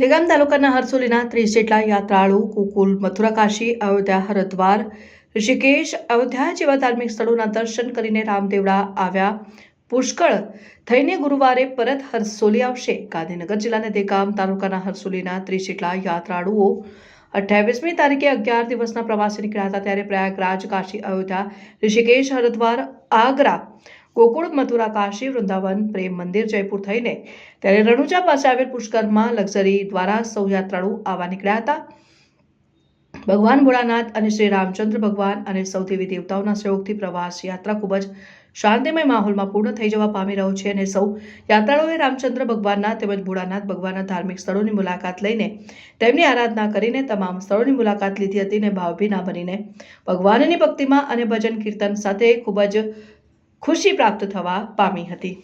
દેગામ તાલુકાના હરસોલીના ત્રીસ જેટલા યાત્રાળુ, કુકુલ મથુરાકાશી અયોધ્યા, હરદ્વાર, ઋષિકેશ, અયોધ્યા જેવા ધાર્મિક સ્થળોના દર્શન કરીને રામદેવડા આવ્યા. પુષ્કળ થઈને ગુરુવારે પરત હરસોલી આવશે. ગાંધીનગર જિલ્લાના દેગામ તાલુકાના હરસોલીના ત્રીસ જેટલા યાત્રાળુઓ અઠ્યાવીસમી તારીખે અગિયાર દિવસના પ્રવાસે નીકળ્યા હતા ત્યારે પ્રયાગરાજ, કાશી, અયોધ્યા, ઋષિકેશ, હરદ્વાર, આગ્રા ગોકુળ, મથુરા, કાશી, વૃંદાવન, પ્રેમ મંદિર, જયપુર થઈને ત્યારે રણુજા પાસે આવેલ પુષ્કરમાં લક્ઝરી દ્વારા સૌ યાત્રાળુ આવવા નીકળ્યા હતા. ભગવાન ભોળાનાથ અને શ્રી રામચંદ્ર ભગવાન અને સૌ દેવી દેવતાઓના સહયોગથી પ્રવાસ યાત્રા ખૂબ જ શાંતિમય માહોલમાં પૂર્ણ થઈ જવા પામી રહ્યો છે અને સૌ યાત્રાળુઓએ રામચંદ્ર ભગવાનના તેમજ ભોળાનાથ ભગવાનના ધાર્મિક સ્થળોની મુલાકાત લઈને તેમની આરાધના કરીને તમામ સ્થળોની મુલાકાત લીધી હતી અને ભાવભીના બનીને ભગવાનની ભક્તિમાં અને ભજન કીર્તન સાથે ખૂબ જ ખુશી પ્રાપ્ત થવા પામી હતી.